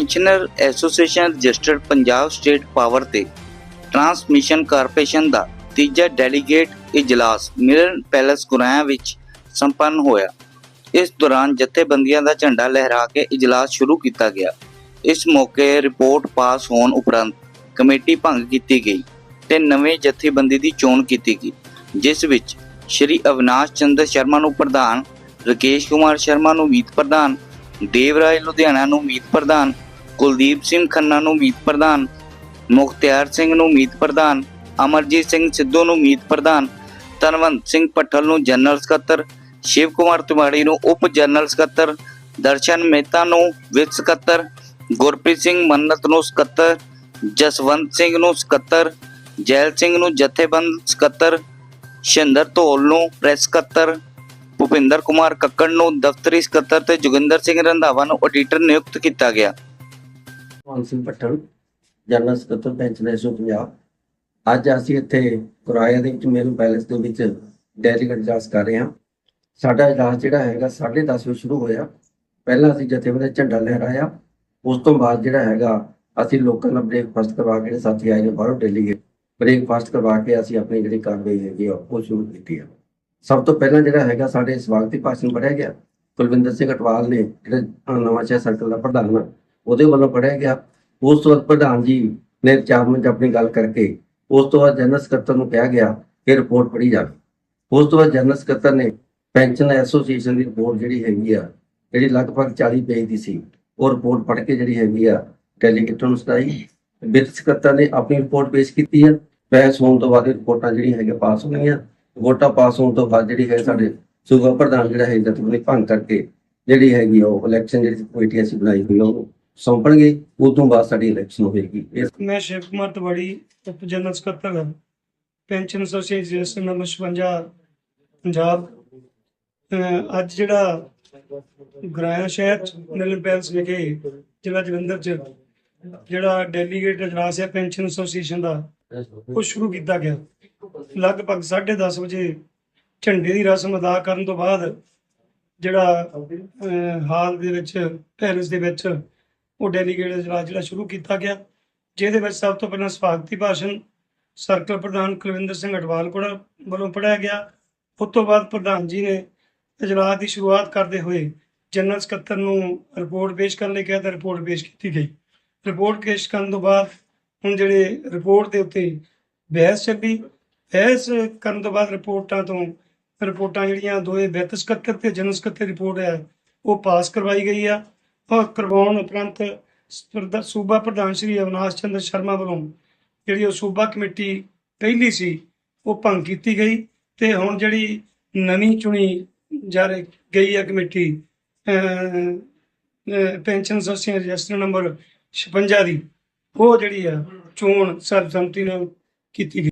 Pensioner association registered Punjab state power ਤੇ transmission corporation ਦਾ ਤੀਜਾ ਡੈਲੀਗੇਟ ਇਜਲਾਸ ਮਿਲਨ ਪੈਲੇਸ ਗੁਰਾਇਆ ਵਿੱਚ ਸੰਪੰਨ ਹੋਇਆ। ਇਸ ਦੌਰਾਨ ਜਥੇਬੰਦੀਆਂ ਦਾ ਝੰਡਾ ਲਹਿਰਾ ਕੇ ਇਜਲਾਸ ਸ਼ੁਰੂ ਕੀਤਾ ਗਿਆ। ਇਸ ਮੌਕੇ ਰਿਪੋਰਟ ਪਾਸ ਹੋਣ ਉਪਰੰਤ ਕਮੇਟੀ ਭੰਗ ਕੀਤੀ ਗਈ ਤੇ ਨਵੇਂ ਜਥੇਬੰਦੀ ਦੀ ਚੋਣ ਕੀਤੀ ਗਈ, ਜਿਸ ਵਿੱਚ ਸ਼੍ਰੀ ਅਵਿਨਾਸ਼ ਚੰਦਰ ਸ਼ਰਮਾ ਨੂੰ ਪ੍ਰਧਾਨ, ਰਕੇਸ਼ ਕੁਮਾਰ ਸ਼ਰਮਾ ਨੂੰ ਮੀਤ ਪ੍ਰਧਾਨ, ਦੇਵਰਾਜ ਲੁਧਿਆਣਾ ਨੂੰ ਮੀਤ ਪ੍ਰਧਾਨ ਕੁਲਦੀਪ ਸਿੰਘ ਖੰਨਾ ਨੂੰ ਮੀਤ ਪ੍ਰਧਾਨ, ਮੁਖਤਿਆਰ ਸਿੰਘ ਨੂੰ ਮੀਤ ਪ੍ਰਧਾਨ, ਅਮਰਜੀਤ ਸਿੰਘ ਸਿੱਧੂ ਨੂੰ ਮੀਤ ਪ੍ਰਧਾਨ ਤਨਵੰਤ ਸਿੰਘ ਪੱਠਲ ਨੂੰ ਜਨਰਲ ਸਕੱਤਰ, ਸ਼ਿਵ ਕੁਮਾਰ ਤਿਵਾੜੀ ਨੂੰ ਉਪ ਜਨਰਲ ਸਕੱਤਰ, ਦਰਸ਼ਨ ਮਹਿਤਾ ਨੂੰ ਵਿੱਤ ਸਕੱਤਰ, ਗੁਰਪ੍ਰੀਤ ਸਿੰਘ ਮੰਨਤ ਨੂੰ ਸਕੱਤਰ, ਜਸਵੰਤ ਸਿੰਘ ਨੂੰ ਸਕੱਤਰ, ਜੈਲ ਸਿੰਘ ਨੂੰ ਜਥੇਬੰਦ ਸਕੱਤਰ, ਸ਼ਿੰਦਰ ਧੌਲ ਨੂੰ ਪ੍ਰੈਸ ਸਕੱਤਰ, ਭੁਪਿੰਦਰ ਕੁਮਾਰ ਕੱਕੜ ਨੂੰ ਦਫ਼ਤਰੀ ਸਕੱਤਰ ਤੇ ਜੋਗਿੰਦਰ ਸਿੰਘ ਰੰਧਾਵਾ ਨੂੰ ਆਡੀਟਰ ਨਿਯੁਕਤ ਕੀਤਾ ਗਿਆ। ਮਾਨ ਸਿੰਘ ਪੱਟਣ ਜਨਰਲ ਸਕੱਤਰ ਪੈਨਸ਼ਨ ਐਸੋ ਪੰਜਾਬ ਅੱਜ ਅਸੀਂ ਇੱਥੇ ਕੁਰਾਇਆ ਦੇ ਵਿੱਚ, ਮੇਰੂ ਪੈਲੇਸ ਦੇ ਵਿੱਚ ਡੈਲੀਗੇਟ ਇਜਲਾਸ ਕਰ ਰਹੇ ਹਾਂ। ਸਾਡਾ ਇਜਲਾਸ ਜਿਹੜਾ ਹੈਗਾ 10:30 ਵਜੇ ਸ਼ੁਰੂ ਹੋਇਆ। ਪਹਿਲਾਂ ਅਸੀਂ ਜਥੇਬੰਦੀ ਝੰਡਾ ਲਹਿਰਾਇਆ। ਉਸ ਤੋਂ ਬਾਅਦ ਜਿਹੜਾ ਹੈਗਾ, ਅਸੀਂ ਲੋਕਾਂ ਨਾਲ ਬ੍ਰੇਕਫਾਸਟ ਕਰਵਾ ਕੇ ਸਾਥੀ ਆਏ ਨੇ, ਬਾਹਰੋਂ ਡੈਲੀਗੇਟ ਬ੍ਰੇਕਫਾਸਟ ਕਰਵਾ ਕੇ ਅਸੀਂ ਆਪਣੀ ਜਿਹੜੀ ਕਾਰਵਾਈ ਹੈਗੀ ਆ, ਉਹ ਸ਼ੁਰੂ ਕੀਤੀ ਆ। ਸਭ ਤੋਂ ਪਹਿਲਾਂ ਜਿਹੜਾ ਹੈਗਾ, ਸਾਡੇ ਸਵਾਗਤੀ ਭਾਸ਼ਣ ਪੜਿਆ ਗਿਆ। ਕੁਲਵਿੰਦਰ ਸਿੰਘ ਅਟਵਾਲ ਨੇ ਜਿਹੜਾ ਨਵਾਂ ਸ਼ਹਿਰ ਸਰਕਲ ਦਾ ਪ੍ਰਧਾਨ ਉਹਦੇ ਵੱਲੋਂ ਪੜਿਆ ਗਿਆ। ਉਸ ਤੋਂ ਬਾਅਦ ਪ੍ਰਧਾਨ ਜੀ ਨੇ ਚਾਰ ਮਿੰਟ ਆਪਣੀ ਗੱਲ ਕਰਕੇ ਉਸ ਤੋਂ ਬਾਅਦ ਜਨਰਲ ਸਕੱਤਰ ਨੂੰ ਕਿਹਾ ਗਿਆ ਕਿ ਰਿਪੋਰਟ ਪੜ੍ਹੀ ਜਾਵੇ। ਉਸ ਤੋਂ ਬਾਅਦ ਜਨਰਲ ਸਕੱਤਰ ਨੇ ਪੈਨਸ਼ਨ ਐਸੋਸੀਏਸ਼ਨ ਦੀ ਰਿਪੋਰਟ ਜਿਹੜੀ ਹੈਗੀ ਆ, ਜਿਹੜੀ ਲਗਭਗ 40 ਪੇਜ ਦੀ ਸੀ, ਉਹ ਰਿਪੋਰਟ ਪੜ੍ਹ ਕੇ ਜਿਹੜੀ ਹੈਗੀ ਆ ਡੈਲੀਗੇਟਾਂ ਨੂੰ ਸੁਣਾਈ। ਵਿੱਤ ਸਕੱਤਰ ਨੇ ਆਪਣੀ ਰਿਪੋਰਟ ਪੇਸ਼ ਕੀਤੀ ਹੈ ਪੈਸ ਹੋਣ ਤੋਂ ਬਾਅਦ ਰਿਪੋਰਟਾਂ ਜਿਹੜੀਆਂ ਹੈਗੀਆਂ ਪਾਸ ਹੋਣਗੀਆਂ ਵੋਟਾਂ ਪਾਸ ਹੋਣ ਤੋਂ ਬਾਅਦ ਜਿਹੜੀ ਹੈ ਸਾਡੇ ਸੂਬਾ ਪ੍ਰਧਾਨ ਜਿਹੜਾ ਹੈ ਜਥੇਬੰਦੀ ਭੰਗ ਕਰਕੇ ਜਿਹੜੀ ਹੈਗੀ ਆ, ਉਹ ਇਲੈਕਸ਼ਨ ਜਿਹੜੀ ਕਮੇਟੀ ਅਸੀਂ ਬਣਾਈ ਹੋਈ ਉਹ ਸੌਂਪਣਗੇ ਉਸ ਤੋਂ ਬਾਅਦ ਸਾਡੀ ਇਲੈਕਸ਼ਨ ਹੋਵੇਗੀ ਇਸ ਮੈਂ ਸ਼ਿਵ ਕੁਮਾਰ ਤਿਵਾੜੀ, ਉਪ ਜਨਰਲ ਸਕੱਤਰ ਹਾਂ। Pension association number 56 Punjab. ਅੱਜ ਜਿਹੜਾ ਗ੍ਰਾਇਆ ਸ਼ਹਿਰ ਚ ਪੈਲਸ ਵਿਖੇ ਜ਼ਿਲ੍ਹਾ ਜਲੰਧਰ ਚ ਜਿਹੜਾ ਡੈਲੀਗੇਟ ਇਜਲਾਸ ਹੈ ਪੈਨਸ਼ਨ ਐਸੋਸੀਏਸ਼ਨ ਦਾ, ਉਹ ਸ਼ੁਰੂ ਕੀਤਾ ਗਿਆ। ਲਗਭਗ 10:30 ਵਜੇ ਝੰਡੇ ਦੀ ਰਸਮ ਅਦਾ ਕਰਨ ਤੋਂ ਬਾਅਦ ਜਿਹੜਾ ਹਾਲ ਦੇ ਵਿੱਚ ਪੈਲਸ ਦੇ ਵਿੱਚ ਉਹ ਡੈਲੀਗੇਟ ਇਜਲਾਸ ਜਿਹੜਾ ਸ਼ੁਰੂ ਕੀਤਾ ਗਿਆ, ਜਿਹਦੇ ਵਿੱਚ ਸਭ ਤੋਂ ਪਹਿਲਾਂ ਸਵਾਗਤੀ ਭਾਸ਼ਣ ਸਰਕਲ ਪ੍ਰਧਾਨ ਕੁਲਵਿੰਦਰ ਸਿੰਘ ਅਟਵਾਲ ਵੱਲੋਂ ਪੜ੍ਹਾਇਆ ਗਿਆ। ਉਸ ਤੋਂ ਬਾਅਦ ਪ੍ਰਧਾਨ ਜੀ ਨੇ ਇਜਲਾਸ ਦੀ ਸ਼ੁਰੂਆਤ ਕਰਦੇ ਹੋਏ ਜਨਰਲ ਸਕੱਤਰ ਨੂੰ ਰਿਪੋਰਟ ਪੇਸ਼ ਕਰਨ ਲਈ ਕਿਹਾ ਤਾਂ ਰਿਪੋਰਟ ਪੇਸ਼ ਕੀਤੀ ਗਈ। ਰਿਪੋਰਟ ਪੇਸ਼ ਕਰਨ ਤੋਂ ਬਾਅਦ ਹੁਣ ਜਿਹੜੇ ਰਿਪੋਰਟ ਦੇ ਉੱਤੇ ਬਹਿਸ ਚੱਲੀ। ਬਹਿਸ ਕਰਨ ਤੋਂ ਬਾਅਦ ਰਿਪੋਰਟਾਂ ਤੋਂ ਰਿਪੋਰਟਾਂ ਜਿਹੜੀਆਂ ਦੋਏ ਵਿੱਤ ਸਕੱਤਰ ਤੇ ਜਨਰਲ ਸਕੱਤਰ ਰਿਪੋਰਟ ਹੈ, ਉਹ ਪਾਸ ਕਰਵਾਈ ਗਈ ਆ। ਕਰਵਾਉਣ ਉਪਰੰਤ ਪ੍ਰਧ- ਸੂਬਾ ਪ੍ਰਧਾਨ ਸ਼੍ਰੀ ਅਵਿਨਾਸ਼ ਚੰਦਰ ਸ਼ਰਮਾ ਵੱਲੋਂ ਜਿਹੜੀ ਉਹ ਸੂਬਾ ਕਮੇਟੀ ਪਹਿਲੀ ਸੀ, ਉਹ ਭੰਗ ਕੀਤੀ ਗਈ ਤੇ ਹੁਣ ਜਿਹੜੀ ਨਵੀਂ ਚੁਣੀ ਜਾ ਰਹੀ ਗਈ ਹੈ committee pension association register number 56 ਦੀ, ਉਹ ਜਿਹੜੀ ਆ ਚੋਣ ਸਰਬਸੰਮਤੀ ਨਾਲ ਕੀਤੀ ਗਈ।